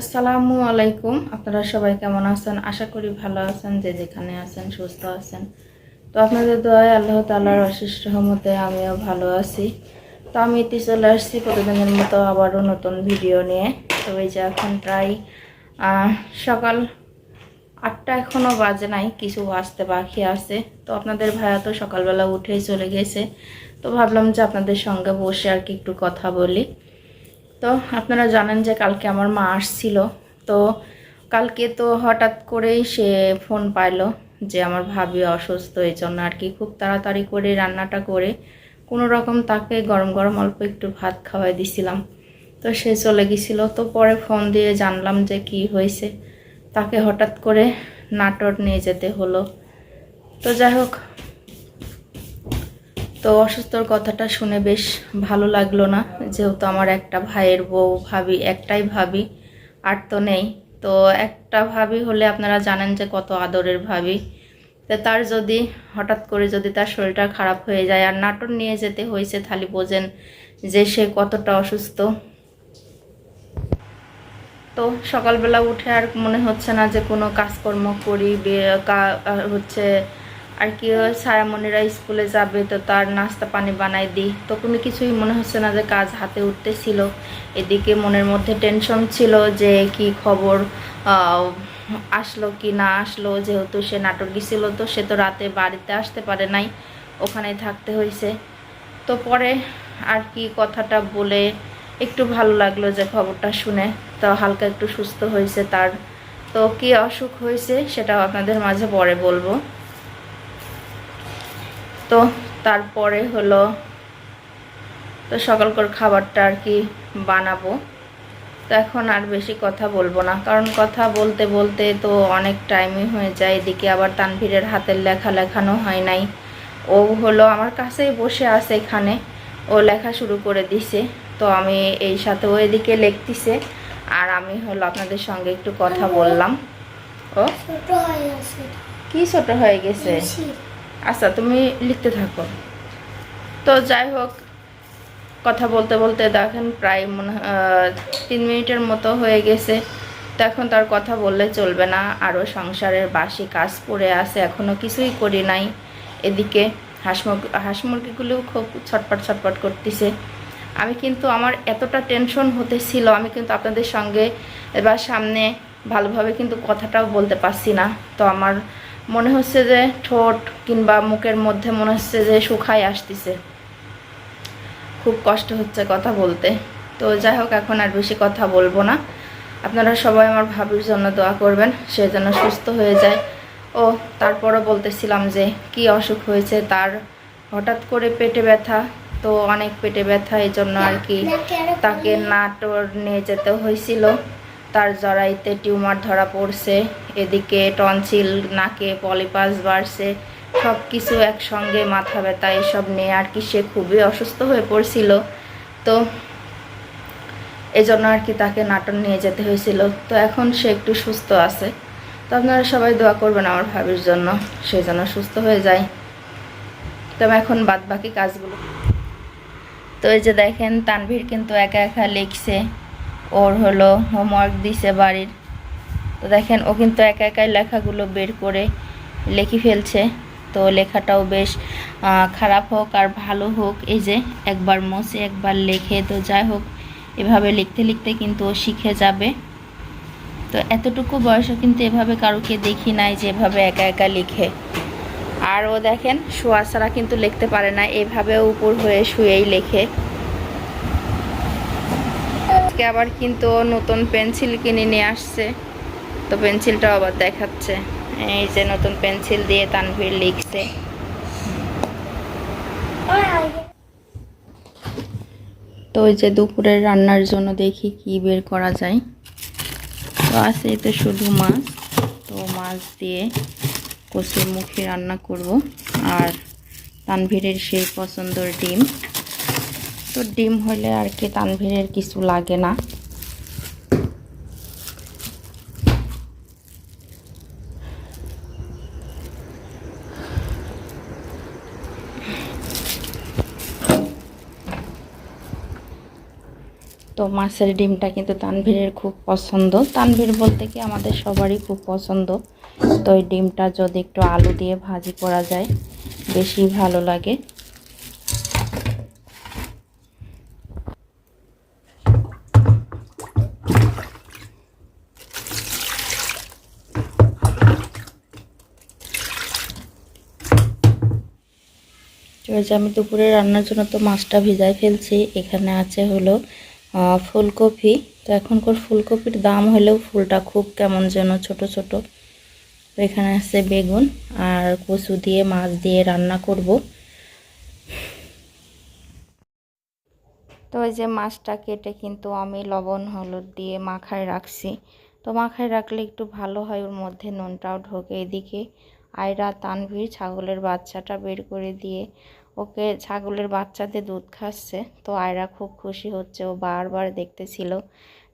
আসসালামু আলাইকুম। আপনারা সবাই কেমন আছেন? আশা করি ভালো আছেন, যে যেখানে আছেন, সুস্থ আছেন। তো আপনাদের দোয়ায় আল্লাহ তাল্লাহর অশেষ রহমতে আমিও ভালো আছি। তো আমি এটি চলে আসছি প্রতিদিনের মতো আবারও নতুন ভিডিও নিয়ে। তো এই যে এখন প্রায় সকাল আটটা এখনও বাজে নাই, কিছু বাজতে বাকি আছে। তো আপনাদের ভাইয়া তো সকালবেলা উঠেই চলে গেছে। তো ভাবলাম যে আপনাদের সঙ্গে বসে আর কি একটু কথা বলি। তো আপনারা জানেন যে কালকে আমার মা আসছিল। তো কালকে তো হঠাৎ করেই সে ফোন পাইলো যে আমার ভাবি অসুস্থ, এই জন্য আর কি খুব তাড়াতাড়ি করে রান্নাটা করে কোনো রকম তাকে গরম গরম অল্প একটু ভাত খাওয়াই দিছিলাম। তো সে চলে গেছিল। তো পরে ফোন দিয়ে জানলাম যে কি হয়েছে। তাকে হঠাৎ করে নাটোর নিয়ে যেতে হলো। তো যাই হোক তো অসুস্থর কথাটা শুনে বেশ ভালো লাগল না। যেহেতু আমার একটা ভাইয়ের বউ, ভাবি, একটাই ভাবি, আর তো নেই। তো একটা ভাবি হলে আপনারা জানেন যে কত আদরের ভাবি। তো তার যদি হঠাৎ করে যদি তার শরীরটা খারাপ হয়ে যায়, আর নাটোর নিয়ে যেতে হয়েছে থালি বোঝেন যে সে কতটা অসুস্থ। তো সকালবেলা উঠে আর মনে হচ্ছে না যে কোনো কাজকর্ম করি হচ্ছে আর কি ছায়ামণিরা স্কুলে যাবে, তো তার নাস্তা পানি বানাই দিই। তো কোনো কিছুই মনে হচ্ছে না যে কাজ হাতে উঠতেছিল। এদিকে মনের মধ্যে টেনশন ছিল যে কি খবর আসলো কি না আসলো, যেহেতু সে নাটক গেছিল, তো সে তো রাতে বাড়িতে আসতে পারে নাই ওখানে থাকতে হয়েছে। তো পরে আর কি কথাটা বলে একটু ভালো লাগল যে খবরটা শুনে, তো হালকা একটু সুস্থ হয়েছে তার। তো কি অসুখ হয়েছে সেটাও আপনাদের মাঝে পরে বলব। তো তারপরে হলো তো সকালকার খাবারটা আর কি বানাবো। তো এখন আর বেশি কথা বলব না। কারণ কথা বলতে বলতে তো অনেক টাইমই হয়ে যায় এদিকে। আবার তানভীরের হাতের লেখা লেখানো হয় নাই। ও হলো আমার কাছেই বসে আছে এখানে। ও লেখা শুরু করে দিছে। তো আমি এই সাথে ও এদিকে লিখতিছে। আর আমি হলো আপনাদের সঙ্গে একটু কথা বললাম। ও? ছোট হয়ে গেছে। কি ছোট হয়ে গেছে। আচ্ছা তুমি লিখতে থাকো। তো যাই হোক, কথা বলতে বলতে দেখেন প্রায় মনে তিন মিনিটের মতো হয়ে গেছে। তো এখন তার কথা বললে চলবে না, আরও সংসারের বাসি কাজ পড়ে আছে এখনও কিছুই করি নাই। এদিকে হাঁস হাঁস মুরগিগুলোও খুব ছটপট ছটপট করতেছে। আমি কিন্তু আমার এতটা টেনশন হতেছিল, আমি কিন্তু আপনাদের সঙ্গে এবার সামনে ভালোভাবে কিন্তু কথাটাও বলতে পারছি না। তো আমার মনে হচ্ছে যে ঠোঁট কিংবা মুখের মধ্যে মনে হচ্ছে যে শুকায় আসতেছে। খুব কষ্ট হচ্ছে কথা বলতে। তো যাই হোক, এখন আর বেশি কথা বলব না। আপনারা সবাই আমার ভাবির জন্য দোয়া করবেন, সে যেন সুস্থ হয়ে যায়। ও, তারপরও বলতেছিলাম যে কি অসুখ হয়েছে, তার হঠাৎ করে পেটে ব্যথা, তো অনেক পেটে ব্যথা এই জন্য আর কি তাকে নাটোর নিয়ে যেতে হয়েছিল। তার জরাইতে টিউমার ধরা পড়ছে, এদিকে টনসিল, নাকে পলিপাস বাড়ছে সব কিছু একসঙ্গে মাথা ব্যথা, এসব নিয়ে আর কি সে খুবই অসুস্থ হয়ে পড়ছিল। তো এজন্য আর কি তাকে নাটন নিয়ে যেতে হয়েছিল। তো এখন সে একটু সুস্থ আছে। তো আপনারা সবাই দোয়া করবেন আমার ভাবির জন্য, সে যেন সুস্থ হয়ে যায়। তো এখন বাদ বাকি কাজগুলো তো এই যে দেখেন, তানভীর কিন্তু একা একা লিখছে। ওর হলো হোমওয়ার্ক দিছে বাড়ির। তো দেখেন, ও কিন্তু একা একাই লেখাগুলো বের করে লিখে ফেলছে। তো লেখাটাও বেশ খারাপ হোক আর ভালো হোক, এই যে একবার মুছে, একবার লেখে, তো যাই হোক, এভাবে লিখতে লিখতে কিন্তু ও শিখে যাবে। তো এতটুকু বয়সে কিন্তু এভাবে কারোকে দেখি নাই যে এভাবে একা একা লিখে। আর ও দেখেন, শোয়া ছাড়া কিন্তু লিখতে পারে না এভাবে উপর হয়ে শুয়েই লেখে। আজকে আবার কিন্তু নতুন পেন্সিল কিনে নিয়ে আসছে। তো পেন্সিলটাও আবার দেখাচ্ছে। এই যে নতুন পেন্সিল দিয়ে তানভীর লিখছে। তো ওই যে দুপুরের রান্নার জন্য দেখি কি বের করা যায়। তো আছে তো শুধু মাছ। তো মাছ দিয়ে কষে মুখে রান্না করব। আর তানভীরের সেই পছন্দর ডিম। তো ডিম হলে আর কি তানভীরের কিছু লাগে না। তো মাছের ডিমটা কিন্তু তানভীরের খুব পছন্দ। তানভীর বলতে কি আমাদের সবারই খুব পছন্দ। তো ডিমটা যদি একটু আলু দিয়ে ভাজি করা যায়, বেশি ভালো লাগে। যে আমি দুপুরে রান্নার জন্য তো মাছটা ভিজায় ফেলছি। এখানে আছে হলো ফুলকপি। তো এখনকার ফুলকপির দাম হলেও ফুলটা খুব কেমন যেন ছোট ছোট। তো এখানে আছে বেগুন আর কচু দিয়ে মাছ দিয়ে রান্না করব। তো এই যে মাছটা কেটে কিন্তু আমি লবণ, হলুদ দিয়ে মাখায় রাখছি। তো মাখায় রাখলে একটু ভালো হয়, ওর মধ্যে নুনটাও ঢোকে এদিকে। আয়রা তানভীর ছাগলের বাচ্চাটা বের করে দিয়ে ওকে ছাগলের বাচ্চাতে দুধ খাচ্ছে। তো আয়রা খুব খুশি হচ্ছে, ও বারবার দেখতেছিল।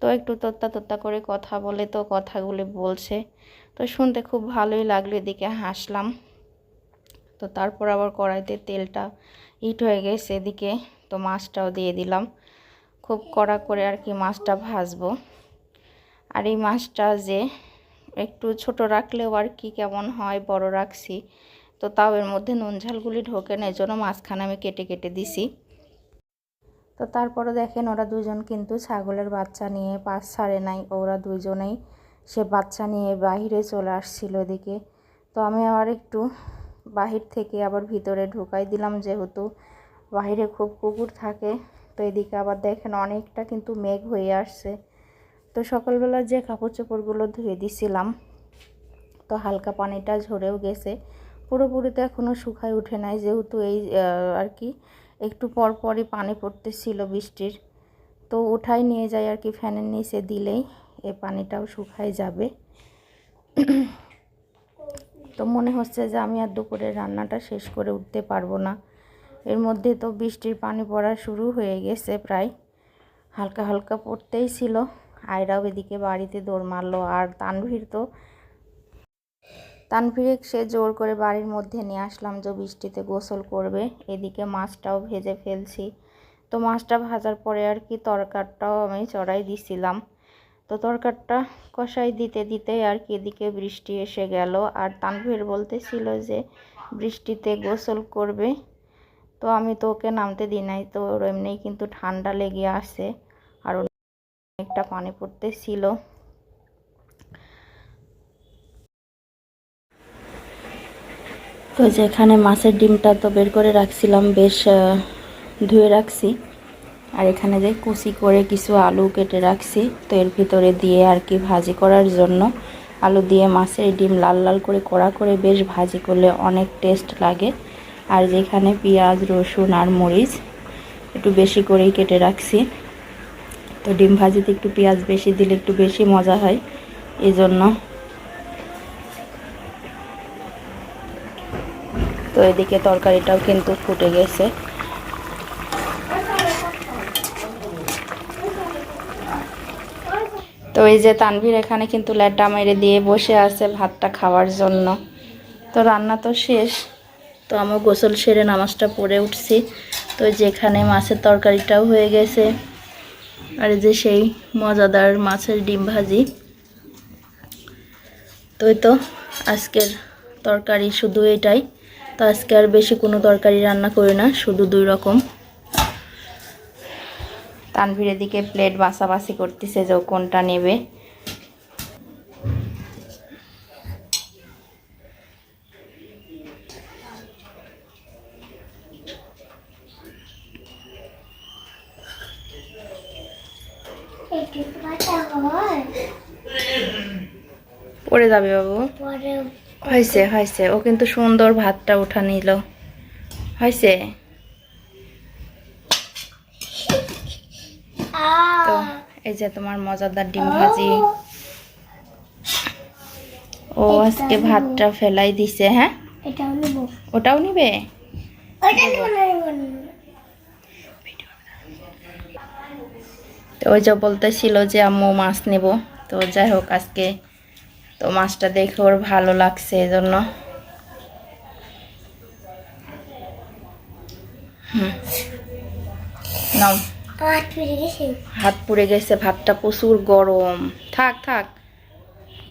তো একটু তোত্তা তোত্তা করে কথা বলে, তো কথাগুলো বলছে। তো শুনতে খুব ভালোই লাগল, এদিকে হাসলাম। তো তারপর আবার কড়াইতে তেলটা হিট হয়ে গেছে, এদিকে তো মাছটাও দিয়ে দিলাম। খুব কড়া করে আর কি মাছটা ভাজবো। আর এই মাছটা যে একটু ছোট রাখলেও আর কি কেমন হয়, বড় রাখছি। তো তাও এর মধ্যে নুন ঝালগুলি ঢোকে না এই জন্য মাঝখানে আমি কেটে কেটে দিছি। তো তারপরে দেখেন ওরা দুজন কিন্তু ছাগলের বাচ্চা নিয়ে পাশ ছাড়ে নাই, ওরা দুজনেই সে বাচ্চা নিয়ে বাহিরে চলে আসছিল এদিকে। তো আমি আবার একটু বাহির থেকে আবার ভিতরে ঢুকাই দিলাম, যেহেতু বাহিরে খুব কুকুর থাকে। তো এদিকে আবার দেখেন অনেকটা কিন্তু মেঘ হয়ে আসছে। তো সকালবেলা যে কাপড় চোপড়গুলো ধুয়ে দিছিলাম, তো হালকা পানিটা ঝরেও গেছে। পুরোপুরি তো এখনও শুকায় উঠে নাই, যেহেতু এই আর কি, একটু পর পরই পানি পড়তেছিল বৃষ্টির। তো উঠাই নিয়ে যাই আর কি, ফ্যানের নিচে দিলেই এ পানিটাও শুকায় যাবে। তো মনে হচ্ছে যে আমি আর দুপুরের রান্নাটা শেষ করে উঠতে পারব না। এর মধ্যে তো বৃষ্টির পানি পড়া শুরু হয়ে গেছে প্রায়, হালকা হালকা পড়তেই ছিল। আয়রাও এদিকে বাড়িতে দৌড় মারলো আর তানভীর তো তানভীরে সে জোর করে বাড়ির মধ্যে নিয়ে আসলাম যে বৃষ্টিতে গোসল করবে। এদিকে মাছটাও ভেজে ফেলছি। তো মাছটা ভাজার পরে আর কি তরকারটাও আমি চড়াই দিছিলাম। তো তরকারটা কষাই দিতে দিতে আর কি এদিকে বৃষ্টি এসে গেল। আর তানভীর বলতেছিল যে বৃষ্টিতে গোসল করবে। তো আমি তো ওকে নামতে দিই নাই, তো ওর এমনিই কিন্তু ঠান্ডা লেগে আসে অনেকটা পানি পড়তেছিল। তো যেখানে মাছের ডিমটা তো বের করে রাখছিলাম, বেশ ধুয়ে রাখছি। আর এখানে যে কুচি করে কিছু আলু কেটে রাখছি, তো এর ভিতরে দিয়ে আর কি ভাজি করার জন্য। আলু দিয়ে মাছের ডিম লাল লাল করে কড়া করে বেশ ভাজি করলে অনেক টেস্ট লাগে। আর যেখানে পেঁয়াজ, রসুন আর মরিচ একটু বেশি করেই কেটে রাখছি। তো ডিম ভাজিতে একটু পেঁয়াজ বেশি দিলে একটু বেশি মজা হয় এই জন্য তো এদিকে তরকারিটাও কিন্তু ফুটে গেছে। তো এই যে তানভীর এখানে কিন্তু ল্যাড্ডা মেরে দিয়ে বসে আছে ভাতটা খাওয়ার জন্য। তো রান্না তো শেষ। তো আমার গোসল সেরে নামাজটা পড়ে উঠছি। তো যেখানে মাছের তরকারিটাও হয়ে গেছে। আর যে সেই মজাদার মাছের ডিম ভাজি। তো তো আজকের তরকারি শুধু এটাই। তো আজকে আর বেশি কোনো তরকারি রান্না করি না, শুধু দুই রকম। তানভীরের দিকে প্লেট বাছাবাছি করতেছে যে কোনটা নেবে একটু পাতা হয় পড়ে যাবে বাবু? হয়েছে হয়েছে। ও কিন্তু সুন্দর ভাতটা উঠা নিল। হয়েছে? তো এই যে তোমার মজাদার ডিম ভাজি। ও আজকে ভাতটা ফেলাই দিছে হ্যাঁ? ওটাও নিবে। তো ওই যে বলতেছিল যে আম্মু মাছ নেব। তো যাই হোক আজকে তো মাছটা দেখে ওর ভালো লাগছে এই জন্য নাও। হাত পুড়ে গেছে ভাতটা প্রচুর গরম। থাক থাক।